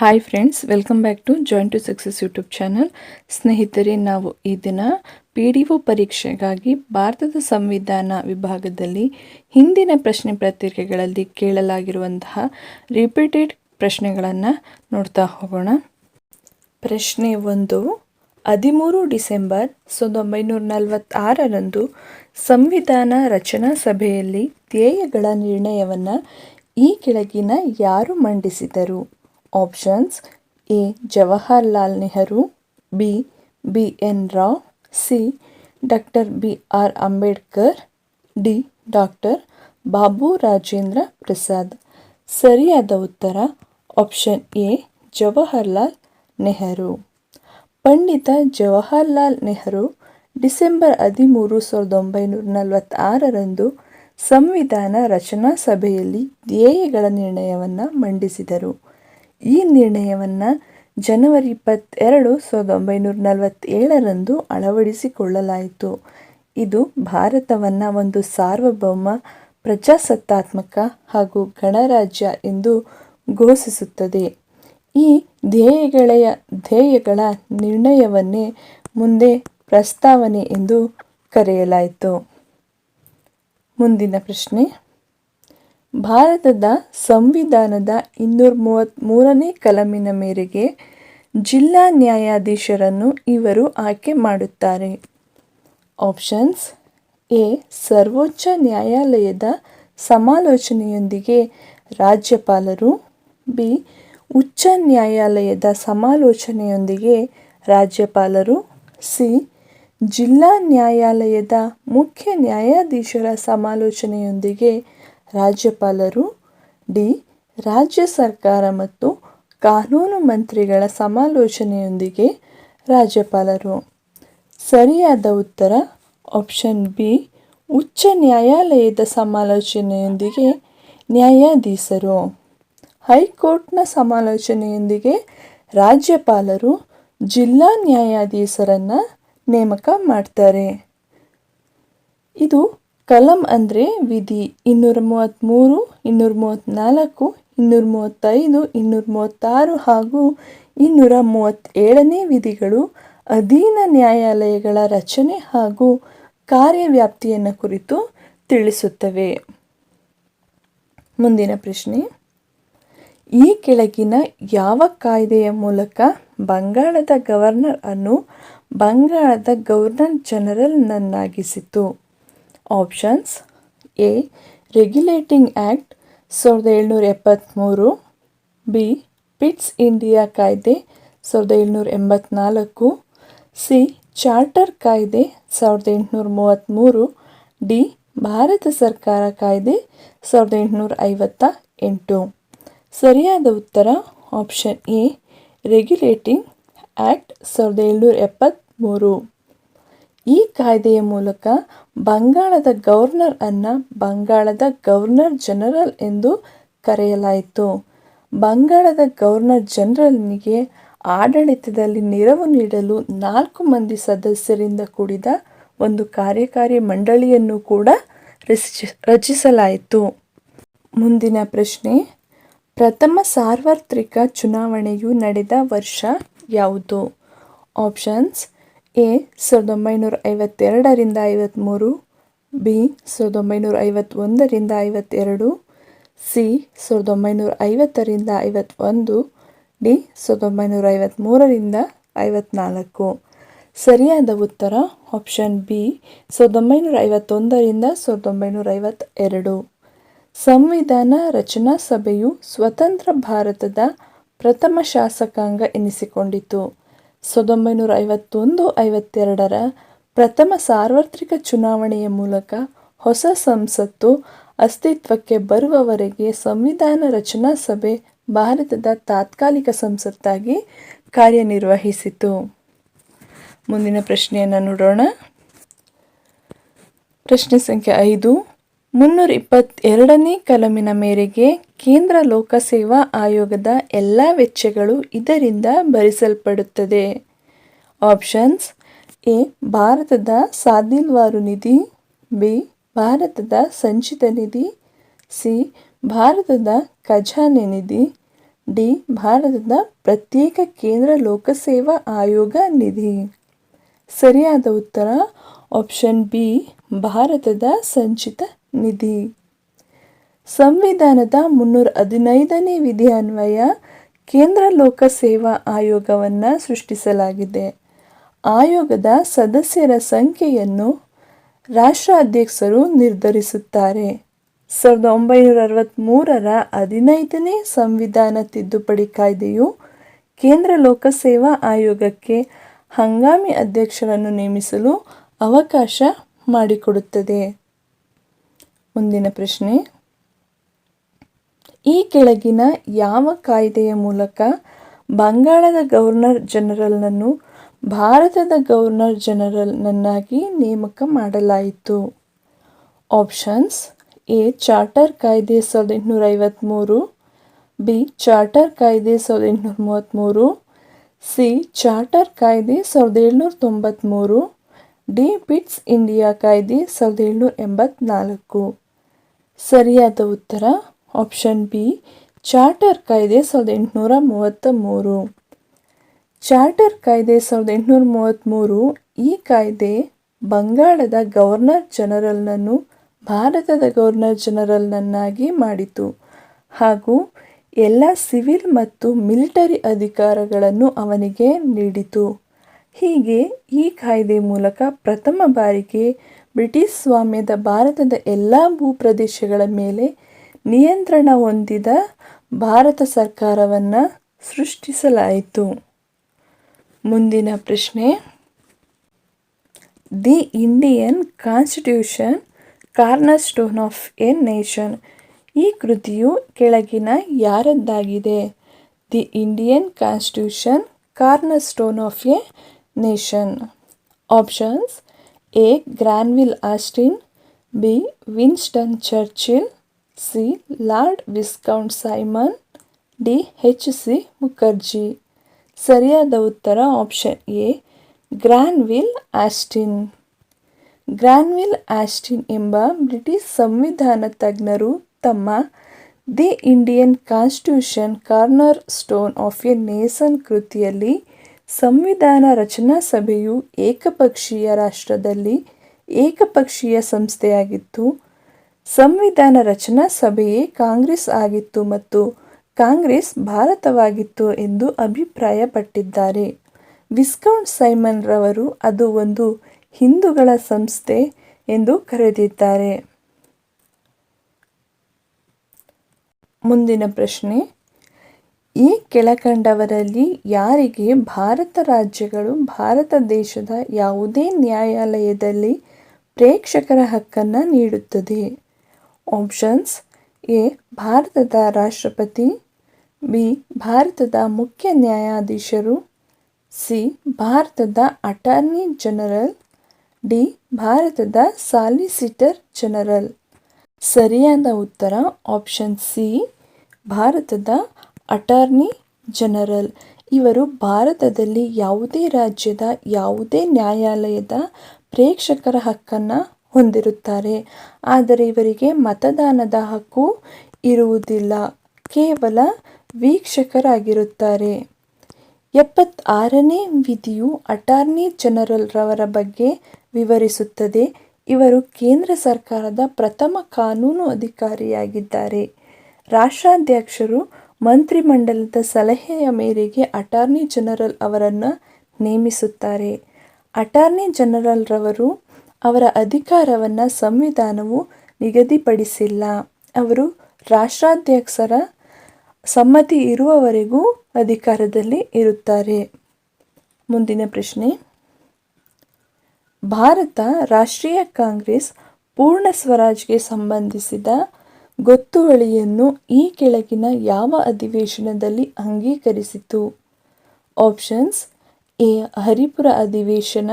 Hi friends welcome back to joint to success YouTube channel ಸ್ನೇಹಿತರೆ, ನಾವು ಈ ದಿನ ಪಿ ಡಿ ಒ ಪರೀಕ್ಷೆಗಾಗಿ ಭಾರತದ ಸಂವಿಧಾನ ವಿಭಾಗದಲ್ಲಿ ಹಿಂದಿನ ಪ್ರಶ್ನೆ ಪತ್ರಿಕೆಗಳಲ್ಲಿ ಕೇಳಲಾಗಿರುವಂತಹ ರಿಪೀಟೆಡ್ ಪ್ರಶ್ನೆಗಳನ್ನು ನೋಡ್ತಾ ಹೋಗೋಣ. ಪ್ರಶ್ನೆ ಒಂದು, ಹದಿಮೂರು ಡಿಸೆಂಬರ್ ಸಾವಿರದ ಒಂಬೈನೂರ ನಲವತ್ತಾರರಂದು ಸಂವಿಧಾನ ರಚನಾ ಸಭೆಯಲ್ಲಿ ಧ್ಯೇಯಗಳ ನಿರ್ಣಯವನ್ನು ಈ ಕೆಳಗಿನ ಯಾರು ಮಂಡಿಸಿದರು? Options A Jawaharlal Nehru B B N Rao C doctor B R Ambedkar D doctor Babu Rajendra Prasad ಸರಿಯಾದ ಉತ್ತರ option A Jawaharlal Nehru Pandit Jawaharlal Nehru December ಹದಿಮೂರು ಸಾವಿರದ ಒಂಬೈನೂರ ನಲವತ್ತಾರರಂದು ಸಂವಿಧಾನ ರಚನಾ ಸಭೆಯಲ್ಲಿ ಧ್ಯೇಯಗಳ ನಿರ್ಣಯವನ್ನು ಮಂಡಿಸಿದರು. ಈ ನಿರ್ಣಯವನ್ನು ಜನವರಿ ಇಪ್ಪತ್ತೆರಡು ಸಾವಿರದ ಒಂಬೈನೂರ ನಲವತ್ತೇಳರಂದು ಅಳವಡಿಸಿಕೊಳ್ಳಲಾಯಿತು. ಇದು ಭಾರತವನ್ನು ಒಂದು ಸಾರ್ವಭೌಮ, ಪ್ರಜಾಸತ್ತಾತ್ಮಕ ಹಾಗೂ ಗಣರಾಜ್ಯ ಎಂದು ಘೋಷಿಸುತ್ತದೆ. ಈ ಧ್ಯೇಯಗಳ ಧ್ಯೇಯಗಳ ನಿರ್ಣಯವನ್ನೇ ಮುಂದೆ ಪ್ರಸ್ತಾವನೆ ಎಂದು ಕರೆಯಲಾಯಿತು. ಮುಂದಿನ ಪ್ರಶ್ನೆ. ಭಾರತದ ಸಂವಿಧಾನದ ಇನ್ನೂರ ಮೂವತ್ತ್ಮೂರನೇ ಕಲಮಿನ ಮೇರೆಗೆ ಜಿಲ್ಲಾ ನ್ಯಾಯಾಧೀಶರನ್ನು ಇವರು ಆಯ್ಕೆ ಮಾಡುತ್ತಾರೆ. Options A. ಸರ್ವೋಚ್ಚ ನ್ಯಾಯಾಲಯದ ಸಮಾಲೋಚನೆಯೊಂದಿಗೆ ರಾಜ್ಯಪಾಲರು, ಬಿ. ಉಚ್ಚ ನ್ಯಾಯಾಲಯದ ಸಮಾಲೋಚನೆಯೊಂದಿಗೆ ರಾಜ್ಯಪಾಲರು, ಸಿ. ಜಿಲ್ಲಾ ನ್ಯಾಯಾಲಯದ ಮುಖ್ಯ ನ್ಯಾಯಾಧೀಶರ ಸಮಾಲೋಚನೆಯೊಂದಿಗೆ ರಾಜ್ಯಪಾಲರು, ಡಿ. ರಾಜ್ಯ ಸರ್ಕಾರ ಮತ್ತು ಕಾನೂನು ಮಂತ್ರಿಗಳ ಸಮಾಲೋಚನೆಯೊಂದಿಗೆ ರಾಜ್ಯಪಾಲರು. ಸರಿಯಾದ ಉತ್ತರ ಆಪ್ಷನ್ ಬಿ, ಉಚ್ಚ ನ್ಯಾಯಾಲಯದ ಸಮಾಲೋಚನೆಯೊಂದಿಗೆ ನ್ಯಾಯಾಧೀಶರು. ಹೈಕೋರ್ಟ್ನ ಸಮಾಲೋಚನೆಯೊಂದಿಗೆ ರಾಜ್ಯಪಾಲರು ಜಿಲ್ಲಾ ನ್ಯಾಯಾಧೀಶರನ್ನು ನೇಮಕ ಮಾಡ್ತಾರೆ. ಇದು ಕಲಂ ಅಂದರೆ ವಿಧಿ ಇನ್ನೂರ ಮೂವತ್ತ್ಮೂರು ಇನ್ನೂರ ಮೂವತ್ತ್ನಾಲ್ಕು ಇನ್ನೂರ ಮೂವತ್ತೈದು ಇನ್ನೂರ ಮೂವತ್ತಾರು ಹಾಗೂ ಇನ್ನೂರ ಮೂವತ್ತೇಳನೇ ವಿಧಿಗಳು ಅಧೀನ ನ್ಯಾಯಾಲಯಗಳ ರಚನೆ ಹಾಗೂ ಕಾರ್ಯವ್ಯಾಪ್ತಿಯನ್ನು ಕುರಿತು ತಿಳಿಸುತ್ತವೆ. ಮುಂದಿನ ಪ್ರಶ್ನೆ. ಈ ಕೆಳಗಿನ ಯಾವ ಕಾಯ್ದೆಯ ಮೂಲಕ ಬಂಗಾಳದ ಗವರ್ನರ್ ಅನ್ನು ಬಂಗಾಳದ ಗವರ್ನರ್ ಜನರಲ್ನನ್ನಾಗಿಸಿತು ಆಪ್ಷನ್ಸ್ ಎ ರೆಗ್ಯುಲೇಟಿಂಗ್ ಆ್ಯಕ್ಟ್ ಸಾವಿರದ ಏಳ್ನೂರ ಎಪ್ಪತ್ತ್ಮೂರು ಬಿ ಪಿಟ್ಸ್ ಇಂಡಿಯಾ ಕಾಯ್ದೆ, ಸಾವಿರದ ಏಳ್ನೂರ ಎಂಬತ್ನಾಲ್ಕು. ಸಿ ಚಾರ್ಟರ್ ಕಾಯ್ದೆ, ಸಾವಿರದ ಎಂಟುನೂರ ಮೂವತ್ತ್ಮೂರು. ಡಿ ಭಾರತ ಸರ್ಕಾರ ಕಾಯ್ದೆ, ಸಾವಿರದ ಎಂಟುನೂರ ಐವತ್ತ ಎಂಟು. ಸರಿಯಾದ ಉತ್ತರ ಆಪ್ಷನ್ ಎ ರೆಗ್ಯುಲೇಟಿಂಗ್ ಆ್ಯಕ್ಟ್ ಸಾವಿರದ ಏಳ್ನೂರ ಎಪ್ಪತ್ತ್ಮೂರು. ಈ ಕಾಯ್ದೆಯ ಮೂಲಕ ಬಂಗಾಳದ ಗವರ್ನರ್ ಅನ್ನು ಬಂಗಾಳದ ಗವರ್ನರ್ ಜನರಲ್ ಎಂದು ಕರೆಯಲಾಯಿತು. ಬಂಗಾಳದ ಗವರ್ನರ್ ಜನರಲ್ನಿಗೆ ಆಡಳಿತದಲ್ಲಿ ನೆರವು ನೀಡಲು ನಾಲ್ಕು ಮಂದಿ ಸದಸ್ಯರಿಂದ ಕೂಡಿದ ಒಂದು ಕಾರ್ಯಕಾರಿ ಮಂಡಳಿಯನ್ನು ಕೂಡ ರಚಿ ರಚಿಸಲಾಯಿತು. ಮುಂದಿನ ಪ್ರಶ್ನೆ, ಪ್ರಥಮ ಸಾರ್ವತ್ರಿಕ ಚುನಾವಣೆಯು ನಡೆದ ವರ್ಷ ಯಾವುದು? ಆಪ್ಷನ್ಸ್ ಎ ಸಾವಿರದ ಒಂಬೈನೂರ ಐವತ್ತೆರಡರಿಂದ ಐವತ್ತ್ಮೂರು ಬಿ ಸಾವಿರದ ಒಂಬೈನೂರ ಐವತ್ತೊಂದರಿಂದ ಐವತ್ತೆರಡು, ಸಿ ಸಾವಿರದ ಒಂಬೈನೂರ ಐವತ್ತರಿಂದ ಐವತ್ತೊಂದು, ಡಿ ಸಾವಿರದ ಒಂಬೈನೂರ ಐವತ್ತ್ಮೂರರಿಂದ ಐವತ್ತ್ನಾಲ್ಕು ಸರಿಯಾದ ಉತ್ತರ ಆಪ್ಷನ್ ಬಿ ಸಾವಿರದ ಒಂಬೈನೂರ ಐವತ್ತೊಂದರಿಂದ ಸಾವಿರದ ಒಂಬೈನೂರ ಐವತ್ತೆರಡು. ಸಂವಿಧಾನ ರಚನಾ ಸಭೆಯು ಸ್ವತಂತ್ರ ಭಾರತದ ಪ್ರಥಮ ಶಾಸಕಾಂಗ ಎನಿಸಿಕೊಂಡಿತು. ಸಾವಿರದ ಒಂಬೈನೂರ ಐವತ್ತೊಂದು ಐವತ್ತೆರಡರ ಪ್ರಥಮ ಸಾರ್ವತ್ರಿಕ ಚುನಾವಣೆಯ ಮೂಲಕ ಹೊಸ ಸಂಸತ್ತು ಅಸ್ತಿತ್ವಕ್ಕೆ ಬರುವವರೆಗೆ ಸಂವಿಧಾನ ರಚನಾ ಸಭೆ ಭಾರತದ ತಾತ್ಕಾಲಿಕ ಸಂಸತ್ತಾಗಿ ಕಾರ್ಯನಿರ್ವಹಿಸಿತು. ಮುಂದಿನ ಪ್ರಶ್ನೆಯನ್ನು ನೋಡೋಣ. ಪ್ರಶ್ನೆ ಸಂಖ್ಯೆ ಐದು. ಮುನ್ನೂರ ಇಪ್ಪತ್ತೆರಡನೇ ಕಲಮಿನ ಮೇರೆಗೆ ಕೇಂದ್ರ ಲೋಕಸೇವಾ ಆಯೋಗದ ಎಲ್ಲ ವೆಚ್ಚಗಳು ಇದರಿಂದ ಭರಿಸಲ್ಪಡುತ್ತದೆ. Options A. ಭಾರತದ ಸಾದಿಲ್ವಾರು ನಿಧಿ, ಬಿ. ಭಾರತದ ಸಂಚಿತ ನಿಧಿ, ಸಿ. ಭಾರತದ ಖಜಾನೆ ನಿಧಿ, ಡಿ. ಭಾರತದ ಪ್ರತ್ಯೇಕ ಕೇಂದ್ರ ಲೋಕಸೇವಾ ಆಯೋಗ ನಿಧಿ. ಸರಿಯಾದ ಉತ್ತರ ಆಪ್ಷನ್ ಬಿ. ಭಾರತದ ಸಂಚಿತ ನಿಧಿ. ಸಂವಿಧಾನದ ಮುನ್ನೂರ ಹದಿನೈದನೇ ವಿಧಿ ಅನ್ವಯ ಕೇಂದ್ರ ಲೋಕಸೇವಾ ಆಯೋಗವನ್ನು ಸೃಷ್ಟಿಸಲಾಗಿದೆ. ಆಯೋಗದ ಸದಸ್ಯರ ಸಂಖ್ಯೆಯನ್ನು ರಾಷ್ಟ್ರ ಅಧ್ಯಕ್ಷರು ನಿರ್ಧರಿಸುತ್ತಾರೆ. ಸಾವಿರದ ಒಂಬೈನೂರ ಅರವತ್ತ್ಮೂರರ ಹದಿನೈದನೇ ಸಂವಿಧಾನ ತಿದ್ದುಪಡಿ ಕಾಯ್ದೆಯು ಕೇಂದ್ರ ಲೋಕಸೇವಾ ಆಯೋಗಕ್ಕೆ ಹಂಗಾಮಿ ಅಧ್ಯಕ್ಷರನ್ನು ನೇಮಿಸಲು ಅವಕಾಶ ಮಾಡಿಕೊಡುತ್ತದೆ. ಮುಂದಿನ ಪ್ರಶ್ನೆ. ಈ ಕೆಳಗಿನ ಯಾವ ಕಾಯ್ದೆಯ ಮೂಲಕ ಬಂಗಾಳದ ಗವರ್ನರ್ ಜನರಲ್ನನ್ನು ಭಾರತದ ಗವರ್ನರ್ ಜನರಲ್ನನ್ನಾಗಿ ನೇಮಕ ಮಾಡಲಾಯಿತು? Options A. ಚಾರ್ಟರ್ ಕಾಯ್ದೆ ಸಾವಿರದ ಎಂಟುನೂರ ಐವತ್ತ್ಮೂರು ಬಿ. ಚಾರ್ಟರ್ ಕಾಯ್ದೆ ಸಾವಿರದ ಎಂಟುನೂರ ಮೂವತ್ತ್ಮೂರು ಸಿ. ಚಾರ್ಟರ್ ಕಾಯ್ದೆ ಸಾವಿರದ ಏಳ್ನೂರ ತೊಂಬತ್ತ್ಮೂರು ಡಿ ಪಿಟ್ಸ್ ಇಂಡಿಯಾ ಕಾಯ್ದೆ ಸಾವಿರದ ಏಳ್ನೂರ ಎಂಬತ್ನಾಲ್ಕು. ಸರಿಯಾದ ಉತ್ತರ? ಆಪ್ಷನ್ ಬಿ, ಚಾರ್ಟರ್ ಕಾಯ್ದೆ ಸಾವಿರದ ಎಂಟುನೂರ ಮೂವತ್ತ ಮೂರು ಚಾರ್ಟರ್ ಕಾಯ್ದೆ ಸಾವಿರದ ಎಂಟುನೂರ ಮೂವತ್ತ್ಮೂರು, ಈ ಕಾಯ್ದೆ ಬಂಗಾಳದ ಗವರ್ನರ್ ಜನರಲ್ನನ್ನು, ಭಾರತದ ಗವರ್ನರ್ ಜನರಲ್ನನ್ನಾಗಿ ಮಾಡಿತು. ಹಾಗೂ ಎಲ್ಲ ಸಿವಿಲ್ ಮತ್ತು ಮಿಲಿಟರಿ ಅಧಿಕಾರಗಳನ್ನು ಅವನಿಗೆ ನೀಡಿತು. ಹೀಗೆ ಈ ಕಾಯ್ದೆ ಮೂಲಕ ಪ್ರಥಮ ಬಾರಿಗೆ ಬ್ರಿಟಿಷ್ ಸ್ವಾಮ್ಯದ ಭಾರತದ ಎಲ್ಲ ಭೂಪ್ರದೇಶಗಳ ಮೇಲೆ ನಿಯಂತ್ರಣ ಹೊಂದಿದ ಭಾರತ ಸರ್ಕಾರವನ್ನು ಸೃಷ್ಟಿಸಲಾಯಿತು. ಮುಂದಿನ ಪ್ರಶ್ನೆ. The Indian constitution corner stone of a nation ಈ ಕೃತಿಯು ಕೆಳಗಿನ ಯಾರದ್ದಾಗಿದೆ? The Indian constitution corner stone of a nation options A Granville Austin B Winston Churchill C Lord Viscount Simon D H C Mukherjee ಸರಿಯಾದ ಉತ್ತರ option A Granville Austin Granville Austin ಎಂಬ British ಸಂವಿಧಾನ ತಜ್ಞರು ತಮ್ಮ the Indian constitution corner stone of a nation ಕೃತಿಯಲ್ಲಿ ಸಂವಿಧಾನ ರಚನಾ ಸಭೆಯು ಏಕಪಕ್ಷೀಯ ರಾಷ್ಟ್ರದಲ್ಲಿ ಏಕಪಕ್ಷೀಯ ಸಂಸ್ಥೆಯಾಗಿತ್ತು. ಸಂವಿಧಾನ ರಚನಾ ಸಭೆಯೇ ಕಾಂಗ್ರೆಸ್ ಆಗಿತ್ತು ಮತ್ತು ಕಾಂಗ್ರೆಸ್ ಭಾರತವಾಗಿತ್ತು ಎಂದು ಅಭಿಪ್ರಾಯಪಟ್ಟಿದ್ದಾರೆ. ವಿಸ್ಕೌಂಟ್ ಸೈಮನ್ ರವರು ಅದು ಒಂದು ಹಿಂದೂಗಳ ಸಂಸ್ಥೆ ಎಂದು ಕರೆದಿದ್ದಾರೆ. ಮುಂದಿನ ಪ್ರಶ್ನೆ. ಈ ಕೆಳಕಂಡವರಲ್ಲಿ ಯಾರಿಗೆ ಭಾರತ ರಾಜ್ಯಗಳು, ಭಾರತ ದೇಶದ ಯಾವುದೇ ನ್ಯಾಯಾಲಯದಲ್ಲಿ ಪ್ರೇಕ್ಷಕರ ಹಕ್ಕನ್ನು ನೀಡುತ್ತದೆ? ಆಪ್ಷನ್ಸ್ ಎ, ಭಾರತದ ರಾಷ್ಟ್ರಪತಿ, ಬಿ, ಭಾರತದ ಮುಖ್ಯ ನ್ಯಾಯಾಧೀಶರು, ಸಿ, ಭಾರತದ ಅಟಾರ್ನಿ ಜನರಲ್, ಡಿ, ಭಾರತದ ಸಾಲಿಸಿಟರ್ ಜನರಲ್. ಸರಿಯಾದ ಉತ್ತರ ಆಪ್ಷನ್ ಸಿ, ಭಾರತದ ಅಟಾರ್ನಿ ಜನರಲ್ ಇವರು ಭಾರತದಲ್ಲಿ ಯಾವುದೇ ರಾಜ್ಯದ ಯಾವುದೇ ನ್ಯಾಯಾಲಯದ ಪ್ರೇಕ್ಷಕರ ಹಕ್ಕನ್ನು ಹೊಂದಿರುತ್ತಾರೆ. ಆದರೆ ಇವರಿಗೆ ಮತದಾನದ ಹಕ್ಕು ಇರುವುದಿಲ್ಲ. ಕೇವಲ ವೀಕ್ಷಕರಾಗಿರುತ್ತಾರೆ. ಎಪ್ಪತ್ತಾರನೇ ವಿಧಿಯು ಅಟಾರ್ನಿ ಜನರಲ್ ರವರ ಬಗ್ಗೆ ವಿವರಿಸುತ್ತದೆ. ಇವರು ಕೇಂದ್ರ ಸರ್ಕಾರದ ಪ್ರಥಮ ಕಾನೂನು ಅಧಿಕಾರಿಯಾಗಿದ್ದಾರೆ. ರಾಷ್ಟ್ರಾಧ್ಯಕ್ಷರು ಮಂತ್ರಿಮಂಡಲದ ಸಲಹೆಯ ಮೇರೆಗೆ ಅಟಾರ್ನಿ ಜನರಲ್ ಅವರನ್ನು ನೇಮಿಸುತ್ತಾರೆ. ಅಟಾರ್ನಿ ಜನರಲ್ ರವರು ಅವರ ಅಧಿಕಾರವನ್ನು ಸಂವಿಧಾನವು ನಿಗದಿಪಡಿಸಿಲ್ಲ. ಅವರು ರಾಷ್ಟ್ರಾಧ್ಯಕ್ಷರ ಸಮ್ಮತಿ ಇರುವವರೆಗೂ ಅಧಿಕಾರದಲ್ಲಿ ಇರುತ್ತಾರೆ. ಮುಂದಿನ ಪ್ರಶ್ನೆ. ಭಾರತ ರಾಷ್ಟ್ರೀಯ ಕಾಂಗ್ರೆಸ್ ಪೂರ್ಣ ಸ್ವರಾಜ್ಗೆ ಸಂಬಂಧಿಸಿದ ಗೊತ್ತುವಳಿಯನ್ನು ಈ ಕೆಳಗಿನ ಯಾವ ಅಧಿವೇಶನದಲ್ಲಿ ಅಂಗೀಕರಿಸಿತು? Options A. ಹರಿಪುರ ಅಧಿವೇಶನ,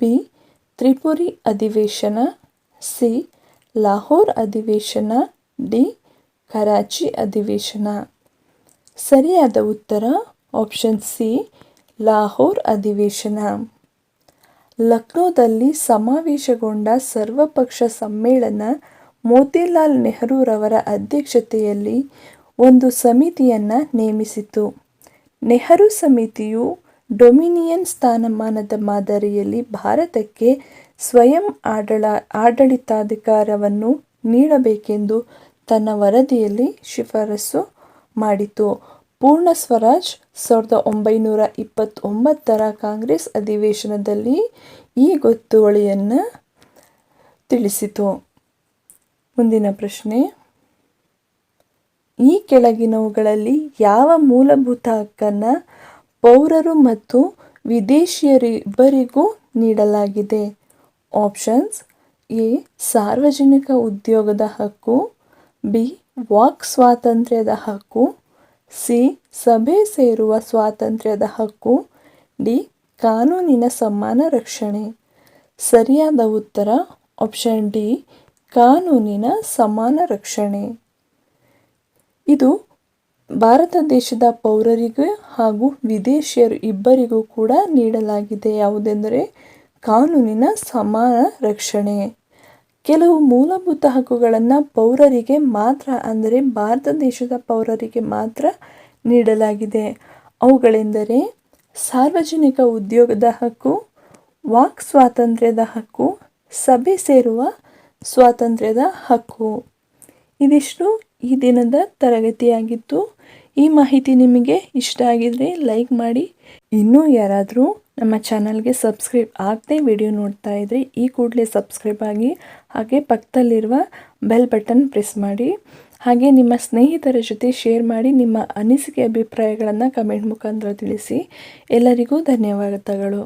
ಬಿ. ತ್ರಿಪುರಿ ಅಧಿವೇಶನ, ಸಿ. ಲಾಹೋರ್ ಅಧಿವೇಶನ, ಡಿ. ಕರಾಚಿ ಅಧಿವೇಶನ. ಸರಿಯಾದ ಉತ್ತರ? ಆಪ್ಷನ್ ಸಿ ಲಾಹೋರ್ ಅಧಿವೇಶನ. ಲಕ್ನೋದಲ್ಲಿ ಸಮಾವೇಶಗೊಂಡ ಸರ್ವಪಕ್ಷ ಸಮ್ಮೇಳನ ಮೋತಿಲಾಲ್ ನೆಹರೂರವರ ಅಧ್ಯಕ್ಷತೆಯಲ್ಲಿ ಒಂದು ಸಮಿತಿಯನ್ನು ನೇಮಿಸಿತು ನೆಹರು ಸಮಿತಿಯು ಡೊಮಿನಿಯನ್ ಸ್ಥಾನಮಾನದ ಮಾದರಿಯಲ್ಲಿ ಭಾರತಕ್ಕೆ ಸ್ವಯಂ ಆಡಳ, ಆಡಳಿತಾಧಿಕಾರವನ್ನು ನೀಡಬೇಕೆಂದು ತನ್ನ ವರದಿಯಲ್ಲಿ ಶಿಫಾರಸು ಮಾಡಿತು. ಪೂರ್ಣ ಸ್ವರಾಜ್ ಸಾವಿರದ ಒಂಬೈನೂರ ಇಪ್ಪತ್ತೊಂಬತ್ತರ ಕಾಂಗ್ರೆಸ್ ಅಧಿವೇಶನದಲ್ಲಿ ಈ ಗೊತ್ತುವಳಿಯನ್ನು ತಿಳಿಸಿತು. ಮುಂದಿನ ಪ್ರಶ್ನೆ. ಈ ಕೆಳಗಿನವುಗಳಲ್ಲಿ ಯಾವ ಮೂಲಭೂತ ಹಕ್ಕನ್ನು ಪೌರರು ಮತ್ತು ವಿದೇಶಿಯರಿಬ್ಬರಿಗೂ ನೀಡಲಾಗಿದೆ? Options A. ಸಾರ್ವಜನಿಕ ಉದ್ಯೋಗದ ಹಕ್ಕು, ಬಿ. ವಾಕ್ ಸ್ವಾತಂತ್ರ್ಯದ ಹಕ್ಕು, ಸಿ. ಸಭೆ ಸೇರುವ ಸ್ವಾತಂತ್ರ್ಯದ ಹಕ್ಕು, ಡಿ. ಕಾನೂನಿನ ಸಮಾನ ರಕ್ಷಣೆ. ಸರಿಯಾದ ಉತ್ತರ ಆಪ್ಷನ್ ಡಿ. ಕಾನೂನಿನ ಸಮಾನ ರಕ್ಷಣೆ. ಇದು ಭಾರತ ದೇಶದ ಪೌರರಿಗೆ ಹಾಗೂ ವಿದೇಶಿಯರು ಇಬ್ಬರಿಗೂ ಕೂಡ ನೀಡಲಾಗಿದೆ. ಯಾವುದೆಂದರೆ ಕಾನೂನಿನ ಸಮಾನ ರಕ್ಷಣೆ. ಕೆಲವು ಮೂಲಭೂತ ಹಕ್ಕುಗಳನ್ನು ಪೌರರಿಗೆ ಮಾತ್ರ, ಅಂದರೆ ಭಾರತ ದೇಶದ ಪೌರರಿಗೆ ಮಾತ್ರ ನೀಡಲಾಗಿದೆ. ಅವುಗಳೆಂದರೆ ಸಾರ್ವಜನಿಕ ಉದ್ಯೋಗದ ಹಕ್ಕು, ವಾಕ್ ಸ್ವಾತಂತ್ರ್ಯದ ಹಕ್ಕು, ಸಭೆ ಸೇರುವ ಸ್ವಾತಂತ್ರ್ಯದ ಹಕ್ಕು. ಇದಿಷ್ಟು ಈ ದಿನದ ತರಗತಿಯಾಗಿತ್ತು. ಈ ಮಾಹಿತಿ ನಿಮಗೆ ಇಷ್ಟ ಆಗಿದರೆ ಲೈಕ್ ಮಾಡಿ. ಇನ್ನೂ ಯಾರಾದರೂ ನಮ್ಮ ಚಾನಲ್ಗೆ ಸಬ್ಸ್ಕ್ರೈಬ್ ಆಗದೆ ವಿಡಿಯೋ ನೋಡ್ತಾ ಇದ್ದರೆ ಈ ಕೂಡಲೇ ಸಬ್ಸ್ಕ್ರೈಬ್ ಆಗಿ, ಹಾಗೆ ಪಕ್ಕದಲ್ಲಿರುವ ಬೆಲ್ ಬಟನ್ ಪ್ರೆಸ್ ಮಾಡಿ. ಹಾಗೆ ನಿಮ್ಮ ಸ್ನೇಹಿತರ ಜೊತೆ ಶೇರ್ ಮಾಡಿ, ನಿಮ್ಮ ಅನಿಸಿಕೆ ಅಭಿಪ್ರಾಯಗಳನ್ನು ಕಮೆಂಟ್ ಮುಖಾಂತರ ತಿಳಿಸಿ. ಎಲ್ಲರಿಗೂ ಧನ್ಯವಾದಗಳು.